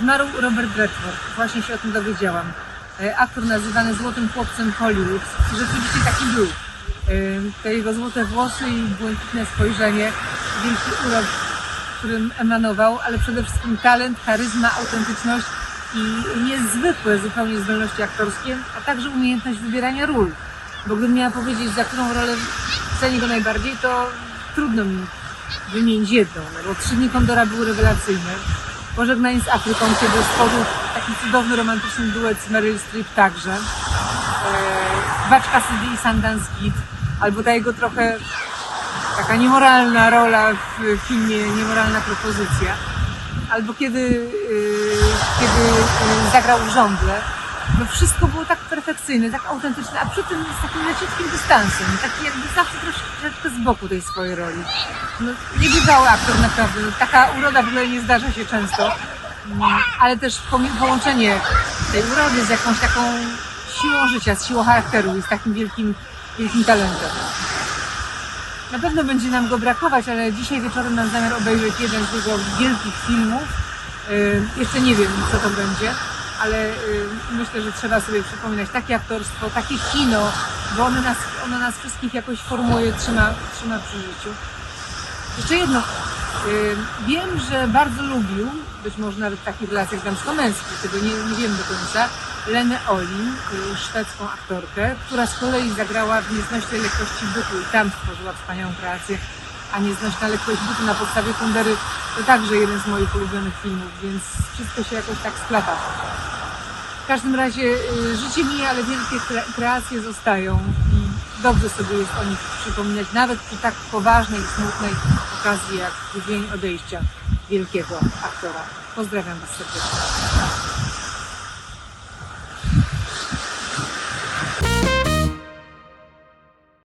Zmarł Robert Redford, właśnie się o tym dowiedziałam. E, Aktor nazywany Złotym Chłopcem Hollywood. Rzeczywiście taki był. E, Te jego złote włosy i błękitne spojrzenie, wielki urok, którym emanował, ale przede wszystkim talent, charyzma, autentyczność i niezwykłe zupełnie zdolności aktorskie, a także umiejętność wybierania ról. Bo gdybym miała powiedzieć, za którą rolę cenię go najbardziej, to trudno mi wymienić jedną, no bo Trzy dni Kondora były rewelacyjne. Pożegnanie z Afryką, kiedy stworzył taki cudowny, romantyczny duet z Meryl Streep także. Eee, Bacz Cassidy i Sundance Kid, albo ta jego trochę taka niemoralna rola w filmie Niemoralna propozycja. Albo kiedy, yy, kiedy yy, zagrał w żądle. No wszystko było tak perfekcyjne, tak autentyczne, a przy tym z takim leciutkim dystansem, taki jakby zawsze troszeczkę z boku tej swojej roli. No, niebywały aktor naprawdę, no, taka uroda w ogóle nie zdarza się często, Mm, ale też połączenie tej urody z jakąś taką siłą życia, z siłą charakteru i z takim wielkim, wielkim talentem. Na pewno będzie nam go brakować, ale dzisiaj wieczorem mam zamiar obejrzeć jeden z jego wielkich filmów. Yy, jeszcze nie wiem, co to będzie, ale yy, myślę, że trzeba sobie przypominać takie aktorstwo, takie kino, bo ono nas, ono nas wszystkich jakoś formuje, trzyma, trzyma przy życiu. Jeszcze jedno. Yy, Wiem, że bardzo lubił, być może nawet w takich relacjach damsko-męskich, tego nie, nie wiem do końca, Lenę Olin, yy, szwedzką aktorkę, która z kolei zagrała w Nieznośnej lekkości bytu i tam stworzyła wspaniałą kreację, a Nieznośna lekkość bytu na podstawie Kundery to także jeden z moich ulubionych filmów, więc wszystko się jakoś tak splata. W każdym razie y, życie mija, ale wielkie kre- kreacje zostają i dobrze sobie jest o nich przypominać, nawet przy tak poważnej i smutnej okazji jak dzień odejścia wielkiego aktora. Pozdrawiam Was serdecznie.